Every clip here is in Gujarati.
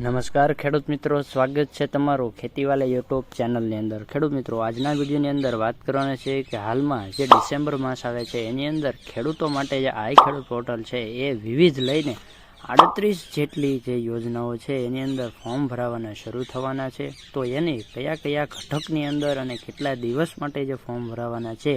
નમસ્કાર ખેડૂત મિત્રો, સ્વાગત છે તમારું ખેતીવાલા યુટ્યુબ ચેનલની અંદર. ખેડૂત મિત્રો, આજના વિડીયોની અંદર વાત કરવાની છે કે હાલમાં જે ડિસેમ્બર માસ આવે છે, એની અંદર ખેડૂતો માટે જે આઈ ખેડૂત પોર્ટલ છે, એ વિવિધ લઈને આડત્રીસ જેટલી જે યોજનાઓ છે, એની અંદર ફોર્મ ભરાવાના શરૂ થવાના છે. તો એની કયા કયા ઘટકની અંદર અને કેટલા દિવસ માટે જે ફોર્મ ભરાવાના છે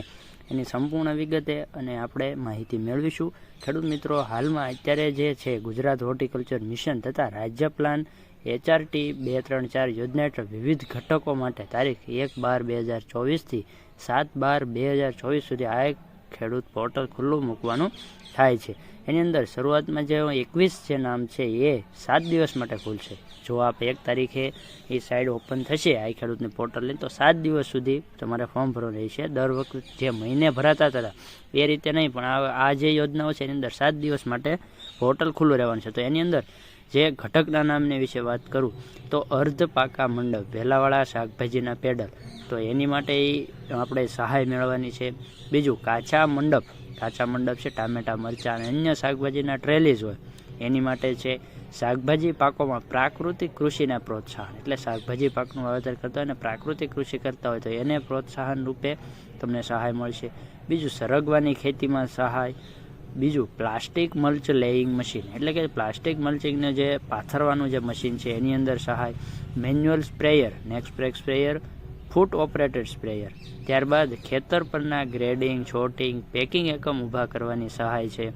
એની સંપૂર્ણ વિગતે અને આપણે માહિતી મેળવીશું. ખેડૂત મિત્રો, હાલમાં અત્યારે જે છે, ગુજરાત હોર્ટિકલ્ચર મિશન તથા રાજ્ય પ્લાન એચઆરટી બે ત્રણ ચાર યોજના હેઠળ વિવિધ ઘટકો માટે તારીખ એક બાર બે હજાર ચોવીસથી સાત બાર બે હજાર ચોવીસ સુધી આ એક ખેડૂત પોર્ટલ ખુલ્લું મૂકવાનું થાય છે. એની અંદર શરૂઆતમાં જે એકવીસ જે નામ છે એ સાત દિવસ માટે ખુલશે. જો આપ એક તારીખે એ સાઇડ ઓપન થશે, આ ખેડૂતની પોર્ટલ લઈને, તો સાત દિવસ સુધી તમારે ફોર્મ ભરવાનું રહેશે. દર વખત જે મહિને ભરાતા હતા, એ રીતે નહીં, પણ આ જે યોજનાઓ છે, એની અંદર સાત દિવસ માટે પોર્ટલ ખુલ્લું રહેવાનું છે. તો એની અંદર જે ઘટકના નામની વિશે વાત કરું, તો અર્ધ પાકા મંડપ વેલાવાળા શાકભાજીના પેડલ, તો એની માટે આપણે સહાય મેળવવાની છે. બીજું, કાચા મંડપ કાચા મંડપ છે, ટામેટા, મરચાં અને અન્ય શાકભાજીના ટ્રેલીઝ હોય, એની માટે છે શાકભાજી પાકોમાં પ્રાકૃતિક કૃષિના પ્રોત્સાહન. એટલે શાકભાજી પાકનું વાવેતર કરતા હોય અને પ્રાકૃતિક કૃષિ કરતા હોય તો એને પ્રોત્સાહન રૂપે તમને સહાય મળશે. બીજું, સરગવાની ખેતીમાં સહાય બીજું, પ્લાસ્ટિક મલ્ચ લેઇંગ મશીન એટલે કે પ્લાસ્ટિક મલ્ચિંગને જે પાથરવાનું જે મશીન છે, એની અંદર સહાય મેન્યુઅલ સ્પ્રેયર નેક્સ્પ્રેક સ્પ્રેયર ફૂટ ઓપરેટેડ સ્પ્રેયર ત્યારબાદ ખેતર પરના ગ્રેડિંગ છોટિંગ પેકિંગ એકમ ઊભા કરવાની સહાય છે.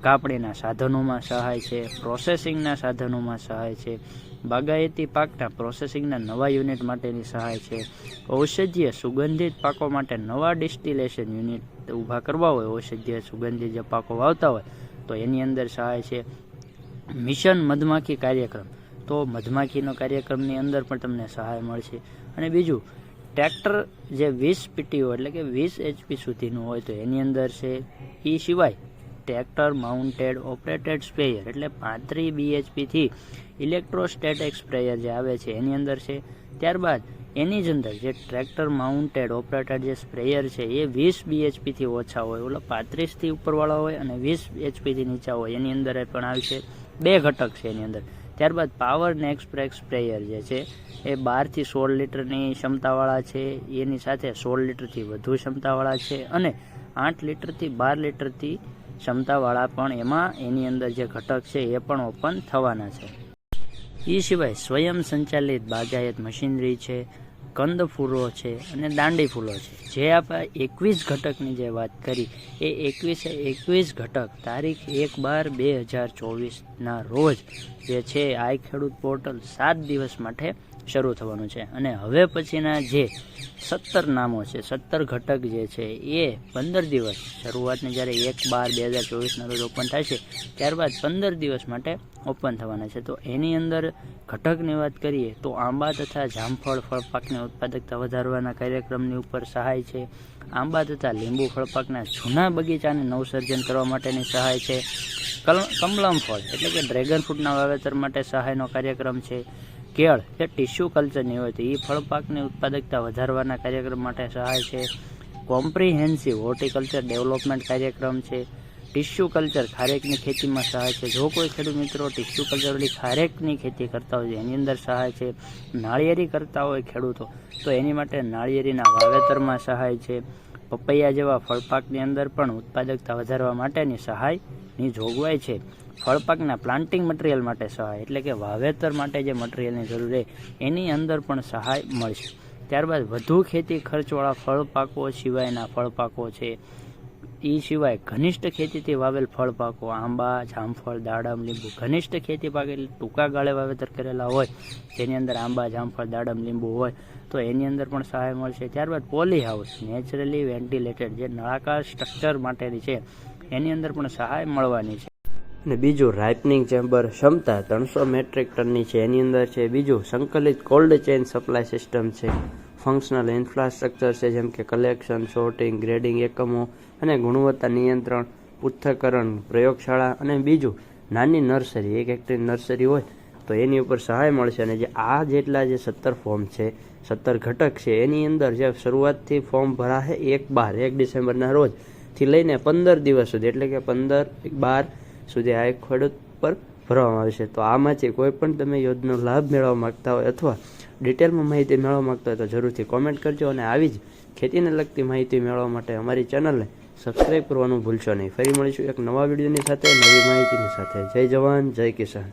કાપણીના સાધનોમાં સહાય છે પ્રોસેસિંગના સાધનોમાં સહાય છે, બાગાયતી પાકના પ્રોસેસિંગના નવા યુનિટ માટેની સહાય છે. ઔષધીય સુગંધિત પાકો માટે નવા ડિસ્ટિલેશન યુનિટ ઊભા કરવા હોય, ઔષધીય સુગંધિત જે પાકો વાવતા હોય, તો એની અંદર સહાય છે. મિશન મધમાખી કાર્યક્રમ. તો મધમાખીનો કાર્યક્રમની અંદર પણ તમને સહાય મળશે. અને બીજું ટ્રેક્ટર જે વીસ પીટીઓ એટલે કે વીસ એચપી સુધીનું હોય તો એની અંદર છે એ સિવાય ટ્રેક્ટર, માઉન્ટેડ, ઓપરેટેડ સ્પ્રેયર એટલે પાંત્રીસ બીએચપીથી ઇલેક્ટ્રોસ્ટેટિક સ્પ્રેયર જે આવે છે એની અંદર છે. ત્યારબાદ એની જ અંદર જે ટ્રેક્ટર, માઉન્ટેડ, ઓપરેટેડ જે સ્પ્રેયર છે એ વીસ બીએચપીથી ઓછા હોય. ઓલો પાંત્રીસથી ઉપરવાળા હોય અને વીસ એચપીથી નીચા હોય. એની અંદર પણ આવશે બે ઘટક છે એની અંદર. ત્યારબાદ પાવર નેક્સપ્રેક સ્પ્રેયર જે છે એ બારથી સોળ લીટરની ક્ષમતાવાળા છે. એની સાથે સોળ લીટરથી વધુ ક્ષમતાવાળા છે અને આઠ લીટરથી બાર લીટરથી ક્ષમતાવાળા પણ એમાં, એની અંદર જે ઘટક છે એ પણ ઓપન થવાના છે. એ સિવાય સ્વયં સંચાલિત બાગાયત મશીનરી છે, કંદ ફૂલો છે અને દાંડી ફૂલો છે. જે આપણે એકવીસ ઘટકની જે વાત કરી, એ એકવીસે એકવીસ ઘટક તારીખ એક બાર બે હજાર ચોવીસના રોજ જે છે આઈ ખેડૂત પોર્ટલ સાત દિવસ માટે શરૂ થવાનું છે. અને હવે પછીના જે સત્તર નામો છે, સત્તર ઘટક જે છે, એ પંદર દિવસ શરૂઆતની જ્યારે એક બાર બે હજાર ચોવીસના રોજ ઓપન થશે ત્યારબાદ પંદર દિવસ માટે ઓપન થવાના છે. તો એની અંદર ઘટકની વાત કરીએ તો આંબા તથા જામફળ ફળપાકની ઉત્પાદકતા વધારવાના કાર્યક્રમની ઉપર સહાય છે. આંબા તથા લીંબુ ફળપાકના જૂના બગીચાને નવસર્જન કરવા માટેની સહાય છે. કમલમ ફળ એટલે કે ડ્રેગન ફ્રૂટના વાવેતર માટે સહાયનો કાર્યક્રમ છે. કેળ એ ટિશ્યુ કલ્ચરની હોય તો એ ફળપાકની ઉત્પાદકતા વધારવાના કાર્યક્રમ માટે સહાય છે. કોમ્પ્રિહેન્સિવ હોર્ટિકલ્ચર ડેવલપમેન્ટ કાર્યક્રમ છે. ટિશ્યુ કલ્ચર ખારેકની ખેતીમાં સહાય છે. જો કોઈ ખેડૂત મિત્રો ટિશ્યુ કલ્ચરવાળી ખારેકની ખેતી કરતા હોય એની અંદર સહાય છે. નાળિયેરી કરતા હોય ખેડૂતો તો એની માટે નાળિયેરીના વાવેતરમાં સહાય છે. પપૈયા જેવા ફળપાકની અંદર પણ ઉત્પાદકતા વધારવા માટેની સહાયની જોગવાઈ છે. ફળપાકના પ્લાન્ટિંગ મટીરિયલ માટે સહાય, એટલે કે વાવેતર માટે જે મટીરિયલની જરૂર છે, એની અંદર પણ સહાય મળશે. ત્યારબાદ વધુ ખેતી ખર્ચવાળા ફળપાકો સિવાયના ફળપાકો છે. એ સિવાય ઘનિષ્ઠ ખેતીથી વાવેલ ફળપાકો, આંબા, જામફળ, દાડમ, લીંબુ, ઘનિષ્ઠ ખેતી પાક એટલે ટૂંકા ગાળે વાવેતર કરેલા હોય, જેની અંદર આંબા, જામફળ, દાડમ, લીંબુ હોય, તો એની અંદર પણ સહાય મળશે. ત્યારબાદ પોલી હાઉસ નેચરલી વેન્ટિલેટેડ જે નળાકાર સ્ટ્રક્ચર માટેની છે એની અંદર પણ સહાય મળવાની છે. અને બીજું રાઇપનિંગ ચેમ્બર ક્ષમતા ત્રણસો મેટ્રિક ટનની છે. એની અંદર છે બીજું સંકલિત કોલ્ડ ચેઇન સપ્લાય સિસ્ટમ છે. ફંક્શનલ ઇન્ફ્રાસ્ટ્રક્ચર છે, જેમ કે કલેક્શન શોર્ટિંગ ગ્રેડિંગ એકમો અને ગુણવત્તા નિયંત્રણ, પૃથ્થકરણ, પ્રયોગશાળા અને બીજું નાની નર્સરી એક હેક્ટરી નર્સરી હોય તો એની ઉપર સહાય મળશે. અને જે આ જેટલા જે સત્તર ફોર્મ છે, સત્તર ઘટક છે, એની અંદર જે શરૂઆતથી ફોર્મ ભરાશે એક બાર, એક ડિસેમ્બરના રોજ. થી લઈને પંદર દિવસ સુધી, એટલે કે પંદર, બાર સુધી આ એક ખેડૂત પર ભરવામાં આવશે. તો આમાંથી કોઈ પણ તમે યોજનાનો લાભ મેળવવા માગતા હોય અથવા ડિટેલમાં માહિતી મેળવવા માગતા હોય તો જરૂરથી કોમેન્ટ કરજો અને આવી જ ખેતીને લગતી માહિતી મેળવવા માટે અમારી ચેનલને સબસ્ક્રાઈબ કરવાનું ભૂલશો નહીં. ફરી મળીશું એક નવા વિડીયોની સાથે, નવી માહિતીની સાથે. જય જવાન, જય કિસાન.